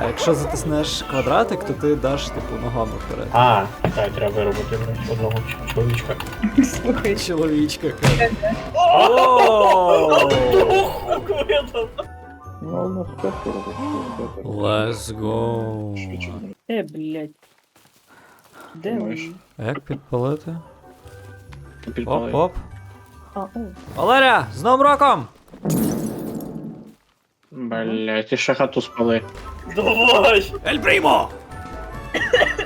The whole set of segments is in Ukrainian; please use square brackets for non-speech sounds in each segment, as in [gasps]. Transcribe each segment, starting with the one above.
А якщо затиснеш квадратик, то ти даш типу ногами вперед. А, так, треба виробити одного ч- чоловічка. Слухай, Чоловічка каже. О! Let's go. е, блядь. Де Думаєш? він? А як підпалити? Підпалив. Оп-оп. А, о. Валерія, з Новим роком! Блять, ти ще хату спали. Давай! Ель Прімо!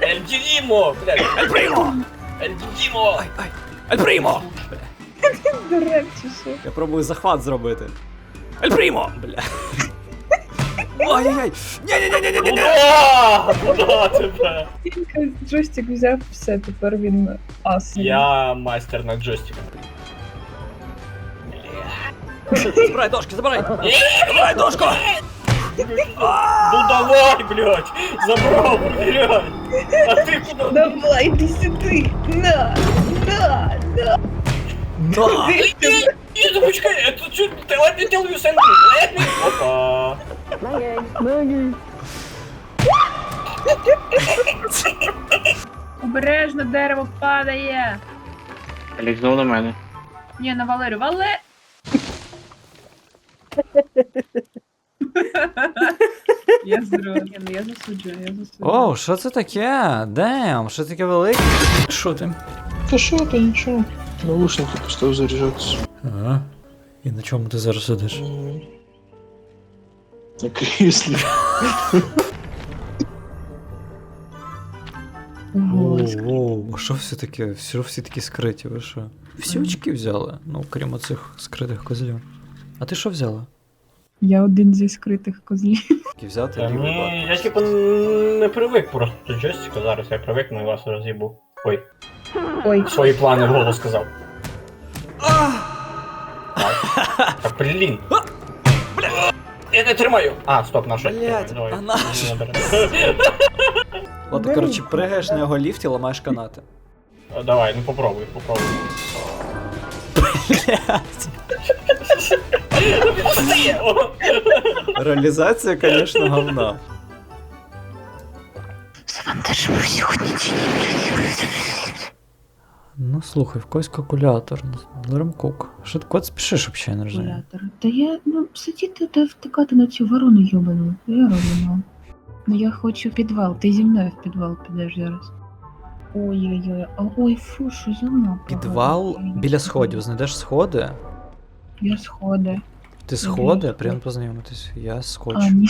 Ель Дімо! Блядь! Ель Прімо! Ель Дімо! Ель Прімо! Дурак? Я пробую захват зробити. Ель Прімо! Бля. Ой-ой-ой! Ні-ні-ні-ні-ні! Куда? Тебе? Тільки джойстик взяв, все, тепер він ас. Я майстер на джойстиках. Забирай дошки, забирай! Забирай дошку! Ну давай, блядь! Забрал, блядь! А ты куда? Давай, иди сюди! На! На! На! Да! Нет, нет, почекай, это что, ты let me tell you something, let me... Опа! Обережно дерево падає! Блять, знову на мене. Ні, на Валерію. Вале! Я зрозуміла, я засуджую, я засуджую. Оу, що це таке? Дем, що таке велике? Що ти? Та що, то нічого. Наушники поставив заряджатися. Ага. І на чому ти зараз сидиш? На кріслі. Ого, Оу, а що все таке? Що всі такі скриті, ви що? Всі очки взяли, ну, крім оцих скритих козлів. А ти що взяла? Я один зі скритих козлів. [laughs] Які взяти Та лівий ні, я типу не привик просто до джойстика, зараз я привикну і вас роз'їбу. Ой, Ой, свої плани вголос сказав. Так, блін. Я не тримаю. А, стоп, на що? я Блядь, а Давай. на що? Не беру. [laughs] От, коротше, пригаєш на його ліфт і ламаєш канати. А, Давай, ну попробуй, попробуй. Реалізація, звісно, говна. Ну слухай, в когось калькулятор. Леремкук. Що ти кот спішиш взагалі, я не розумію. калькулятор. Та я, ну, сидіти та втикати на цю ворону йобану. Я роблю, ну. Ну я хочу в підвал. Ти зі мною в підвал підеш зараз. Ой-ой-ой, а ой, фу, що за мапа. Підвал біля сходів. Знайдеш сходи. Я сходи. Ти сходи, приємно познайомитись. Я скотч. А, ні.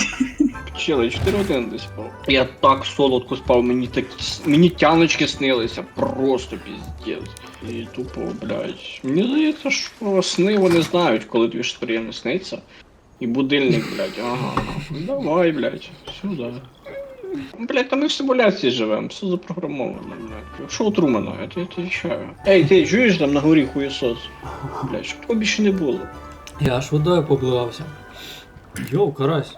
Чили, 4 години десь спав. Я так солодко спав, мені так мені тяночки снилися, просто піздець. І тупо, блядь. Мені здається, що сни вони знають, коли тобі щось сниться. І будильник, блядь, ага. ага. Давай, блядь, сюди. Блядь, та ми в симуляції живемо, все запрограмовано, блядь. Що у Трумана, я тобі відповідаю. Ей, ти чуєш там на горі хуєсос? Блядь, щоб такого більше не було. Я аж водою побливався. Йоу, карась.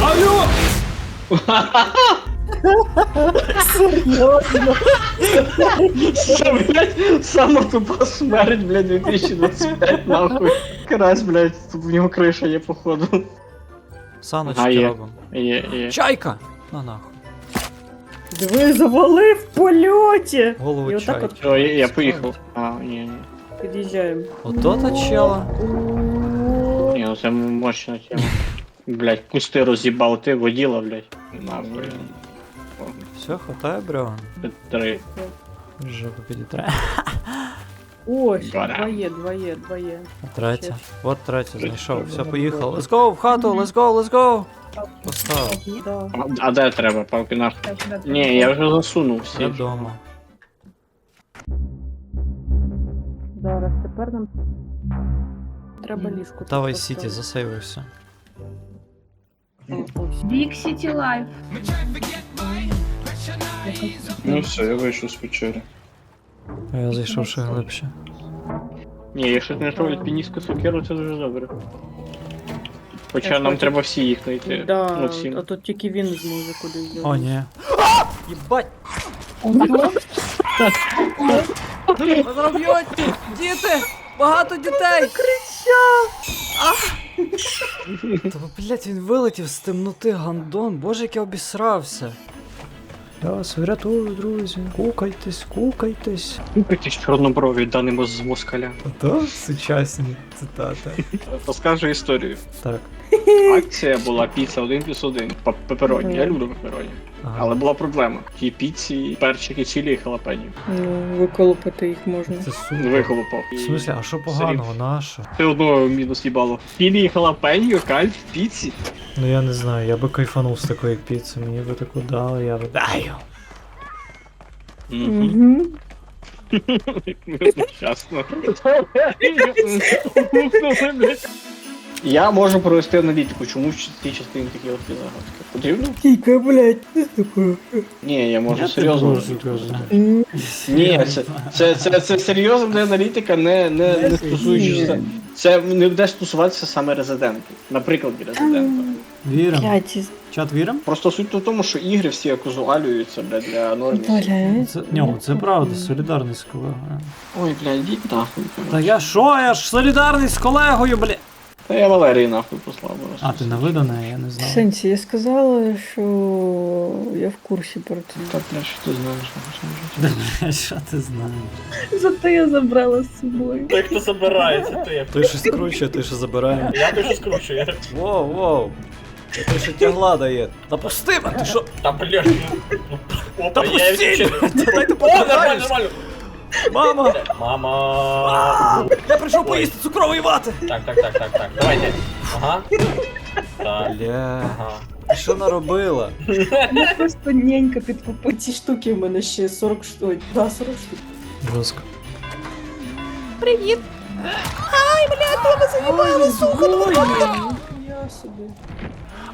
Алло! [laughs] Це, блядь, сама тупа смерть, блядь, 2025, нахуй. Карась, блядь, тут в нього криша є, походу. Саночки А, є. робимо. Є, є. Чайка! На нахуй. Диви, завалив в польоті. Голову І отак чайки. от Все, я, я поїхав. А, ні, ні. під'їжджаємо. Ото та чела. Ні, ну це мощна тема. Блядь, кусти роз'їбав, ти воділа, блядь. Нахуй. Все, хватає бревен. Три. Жопу підітре. [laughs] Ось, Гора. два є, два є, два є. Третя. От третя знайшов. Все, Добре. поїхав. Let's go в хату, let's go, let's go. Поставив. Да. А, а де треба, палки нахуй? Так, сюди Ні, я вже засунув всі. Я вдома. Зараз тепер нам треба ліжко. тут Давай поставити. Сіті, засейвився. О, ось. Big City Life. Ну все, я вийшов з печери. А Я зайшов ще глибше. Ні, якщо не тролять пініску сокиру, це дуже добре. Хоча Я нам хочу- треба всі їх знайти. Да, Ну, всі. а тут тільки він зможе кудись О, ні. Єбать! Розроб'ють! Діти! Багато дітей! [laughs] Та блять, він вилетів з темноти гандон, боже, як я обісрався. Я вас врятую, друзі. Кукайтесь, кукайтесь. Купитись чорноброві данимо з москаля. Ото сучасні цитати. Розкажу історію. Так. Акція була піца 1 плюс 1. Пепероні. Я люблю пепероні. Ага. Але була проблема. В тій піці перчики чилі і халапені. Ну, виколупати їх можна. Це супер. Виколупав. В смислі, а що поганого, наша? Ти одного мінус їбало. Чилі і халапеньо, кайф в піці. Ну я не знаю, я би кайфанув з такої піци, мені би таку дали, я би даю. Угу. Я можу провести аналітику, чому в цій частині такі от загадки. Потрібно? Кіка, блядь, ти такое. Ні, я можу серйозно. Ні, це, це, це, це серйозна для аналітика, не, не, не стосуючись. Це, це не буде стосуватися саме резиденту. Наприклад, резидента. Вірим. Блядь, Чат вірим? Просто суть в тому, що ігри всі оказуалюються, бля, для нормів. блядь. Це, ні, це правда, солідарність з колегою. Ой, бля, йдіть нахуй. Та я що, я ж солідарний з колегою, бля. Та я Валерій нахуй послав. би А, ти не видана, я не знав. Сенсі, я сказала, що я в курсі про це. Так, бля, що ти знаєш? що ти знаєш? Що ти знаєш? Зато я забрала з собою. Той, хто забирається, ти. Той щось круче, той що забирає. Я дуже скручую. Воу, воу. Той що тягла дає. Та пусти мене, ти що? Та блядь, ну, ну, Та я пусти! відчинив. Та дайте О, нормально, нормально. Мама! Мама. Я прийшов поїсти цукрової вати! Так, так, так, так, так. Давайте. Ага. Так. Бля, Ага. ти що наробила? Просто ненька під по ці штуки в мене ще 40 штук. Да, 40 штук. Жорстко. Я собі.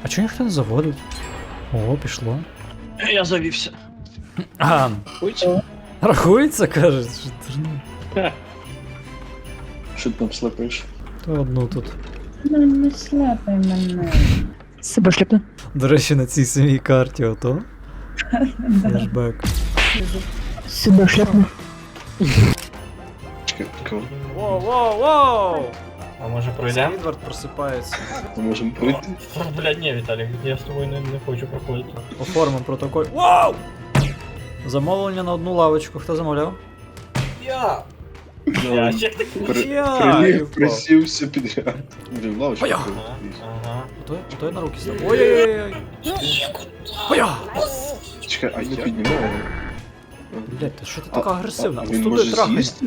А чого ніхто не заводить? О, пішло. Я завівся. А, Ой, рахується, кажеш? Що ти ж ну, Що ти там слепиш? То одну тут. Ну, не слепай мене. Себе шліпну. До речі, на цій самій карті ото. [laughs] Флешбек. Себе шліпну. Воу, воу, воу! А може пройдемо? Едвард просипається. Ми можемо пройти. Блядь, ні, Віталік, я з тобою не, не хочу проходити. Оформимо протокол. Вау! Замовлення на одну лавочку. Хто замовляв? Я! Я так? Присівся підряд. Блін, лавочка. Ага. Той, той на руки став. Ой-ой-ой! Ой-ой! Чекай, а я піднімаю. Блять, ти що ти така агресивна? Ось Він туди може трахай. з'їсти?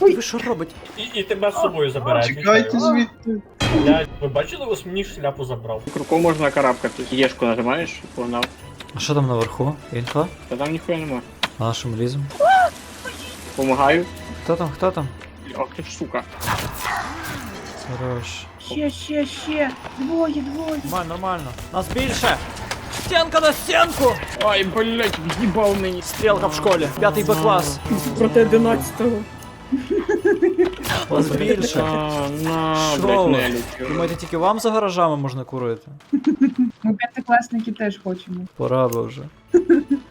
Ви що робить? І, і тебе з собою забирають. Чекайте звідти. Я, ви бачили, ось мені шляпу забрав. Круком можна карабкати. Єшку нажимаєш, і погнав. А що там наверху? Інфа? Та там ніхуя нема. На нашому лізом. Помагаю. Хто там, хто там? Ох ти ж сука. Хорош. Ще, ще, ще. Двоє, двоє. Нормально, нормально. Нас більше! Стінка на стінку! Ай, блять, в'їбав мені. Стрілка в школі. П'ятий Б клас. Проти 11-го. Вас більше. А, на, Що блять, ви? не Думаєте, тільки вам за гаражами можна курити? Ми п'ятикласники теж хочемо. Пора би вже.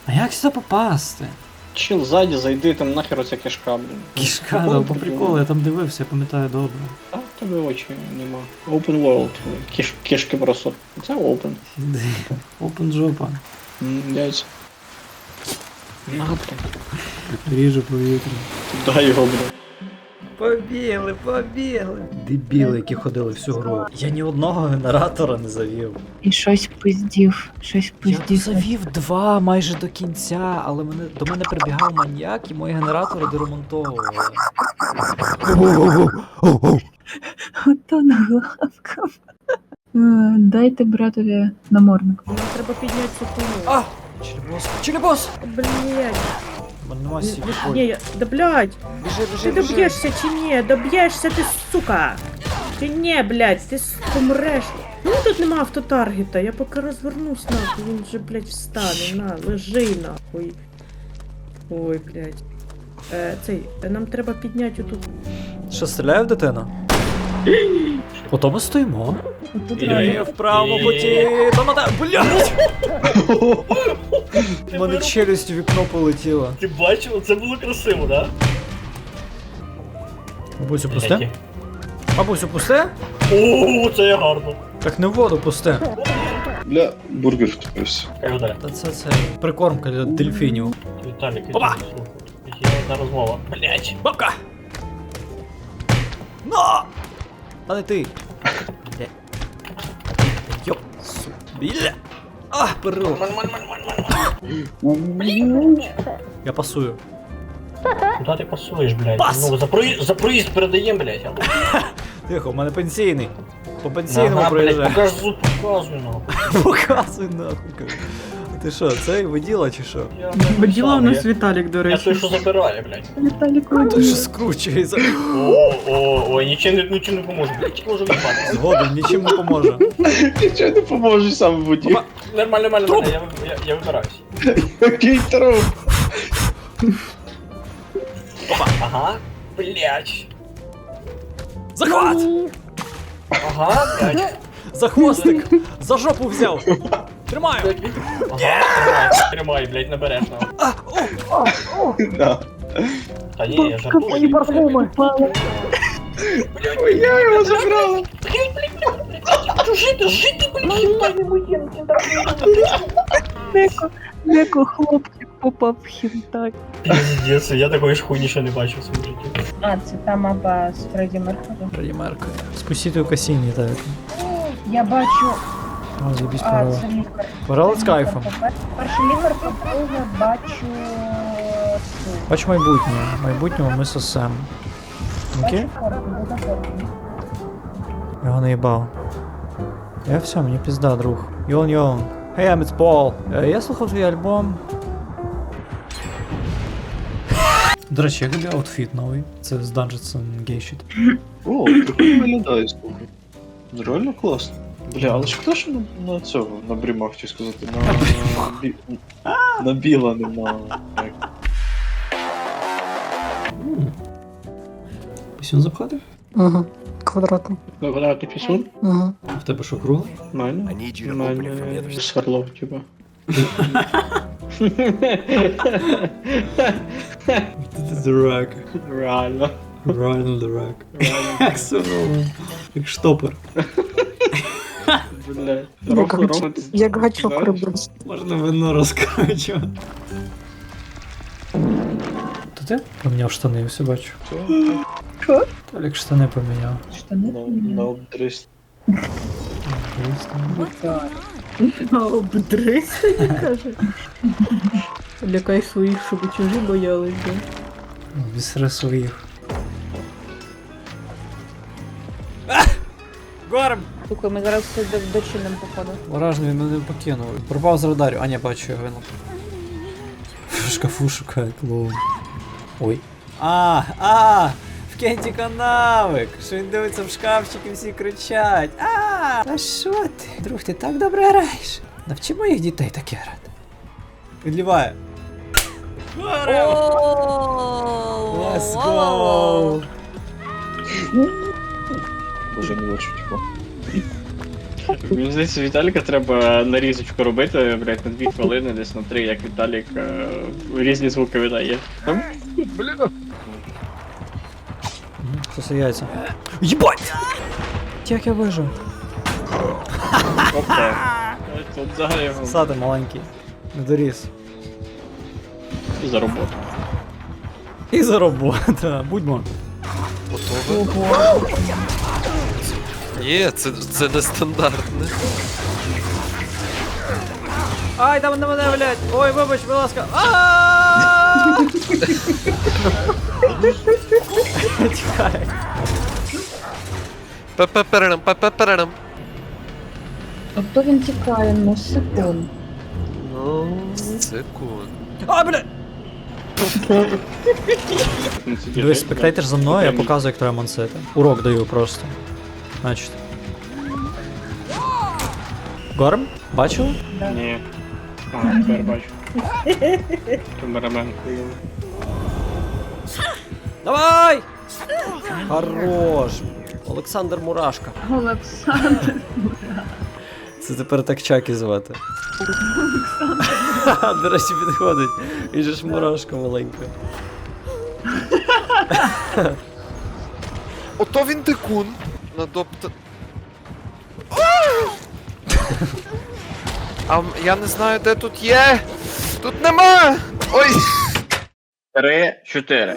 А як сюди попасти? Чил ззаді, зайди там нахер оця кишка, блін. Кішка, ну, по приколу, я там дивився, я пам'ятаю добре. А в тебе очі нема. Open world. Киш, кишки просто. Це open. Іди. Опен жопа. М, Яйця. На. Ріже повітря. Дай його, блядь. Побігли, побігли. Дебіли, які ходили всю гру. Я ні одного генератора не завів. І щось пиздів, щось Я пиздів. завів два майже до кінця, але мене, до мене прибігав маньяк і мої генератори деремонтовували. Ото наглавка. Е, Дайте братові намордник. Нам треба підняти цю хуйню. А! Челебос! Челебос! Блядь. У мене нема я- да блядь. Біжи, біжи, Ти біжи. доб'єшся чи ні? Доб'єшся ти, сука! Чи ні, блядь, ти помреш. Ну тут нема автотаргета, я поки розвернусь нахуй, він вже, блядь, встане, на, лежи нахуй. Ой, блядь. Е, цей, е, нам треба підняти отут. Що, стріляє в дитину? [gasps] Ото ми стоїмо. Отут І- в правому путі. Блядь! У мене челюсть у вікно полетіла. Ти бачив, це було красиво, да? Бабусю пусте? Бабусю пусте? О, це я гарно. Так не в воду пусте. Бля, бургер втопився. Хай. Та це це прикормка для дельфінів. Віталік, Опа! слухай. Є одна розмова. Блять. Бабка! Но! А не ти. Бля. [laughs] Біля. А, перо. Я пасую. Куда ти пасуєш, блядь? Пас! Ну, за проїзд, за проїзд передаєм, блядь. а. [laughs] Тихо, у мене пенсійний. По пенсійному Ага, блядь, проїжджає. покажу, показуй, нахуй. [laughs] Показуй нахуй. кажу. Ти що, це воділа чи що? Я Воділа у сам, нас Віталік, до Я, я той, речі. що забирає, блядь. Віталік Той, що скручується. О, о, ой, нічим не, нічим не поможе, блядь, тільки можу випадати. Згоден, нічим не поможе. Нічого не поможе сам в воді. Опа. Нормально, нормально, нормально, я, ви- я, я вибираюсь. Який труп. Ага, блядь. Захват! Ага, блядь. За хвостик! За жопу взяв! Тримаю! Ага, тримай, тримай, блядь, набережно. Да. Та ні, я жартую. Мої Упали. Ой, я його забрала. Хочу жити, жити, блядь, хінтай мої, Неко, неко хлопчик попав в хінтай. Піздець, я такої ж хуйні ще не бачив в своєму житті. А, це та мапа з Фредді Меркурі. Раді Меркурі. Спустіть у касіні, так. Я бачу, А, заебись а, порвала. це лікар. Порвала з кайфом. Перший лікар, по-друге, бачу. Бач майбутнє. Майбутнього ми сосем. Окей? Його наїбав. Я все, мені пізда, друг. Йон йон. Hey, I'm it's Paul. Е, Я слухав твій альбом. До речі, як тобі аутфіт новий? Це з Dungeons and Gay Shit. О, прикольно виглядає, слухай. Ну, Реально класно. Бля, але ж хто ж на, на цього, на брімах, хотів сказати, на, [laughs] бі... на біла, не на... як. Пісюн запхати? Угу. Квадратний. Квадратний пісун? Угу. В тебе що, кругле? Нормально. Нормально. Сверло, типа. Ти дурак. Реально. Реально дурак. Як сурово. Як штопор. Бля. Як, Рома, гач... Рома, ти як гачок знаєш? робить. Можна вино розкачувати. То ти поміняв штани, я все бачу. Що? Толік штани поміняв. Штани На, на обдрис. Обдрись, каже. Лякай своїх, щоб чужі боялись, да. Бісри своїх. Горм! Слухай, ми зараз все до- дочинимо, походу. Вражний мене покинув. Пропав з радарю. А, ні, бачу його винув. В шкафу шукає клоун. Ой. А, а! В Кентіка навик! Що він дивиться в шкафчик і всі кричать. А! А що ти? Друг, ти так добре граєш. Навчи моїх дітей таке грати. Підліває. Let's go! Не бачу, типу. Мені здається, Віталіка треба нарізочку робити, блядь, на дві хвилини, десь на три, як Віталік е, різні звуки видає. Там? Бля. Це все яйця. Єбать! Як я вижив? Опа. Тут взагалі його Сади маленький. Не доріс. за роботу. І за роботу. Будьмо. Ні, це, це не стандартне. Ай, там на мене, блядь! Ой, вибач, будь ласка. А! Тікай. Пе-пе-перерам, пе-пе-перерам. Тобто він тікає, ну секунд. Ну, секунд. А, блядь! Дивись, спектейтер за мною, я показую, як треба мансити. Урок даю просто. Значить. Горм? Бачив? Ні. А, тепер бачу. [laughs] Камерамен хуйовий. Давай! Хорош! Олександр Мурашка. Олександр. [laughs] Це тепер так чаки звати. [laughs] До речі, підходить. Він же ж мурашка маленька. Ото він дикун. Надопта. А я не знаю, де тут є. Тут нема! Ой! Три, чотири.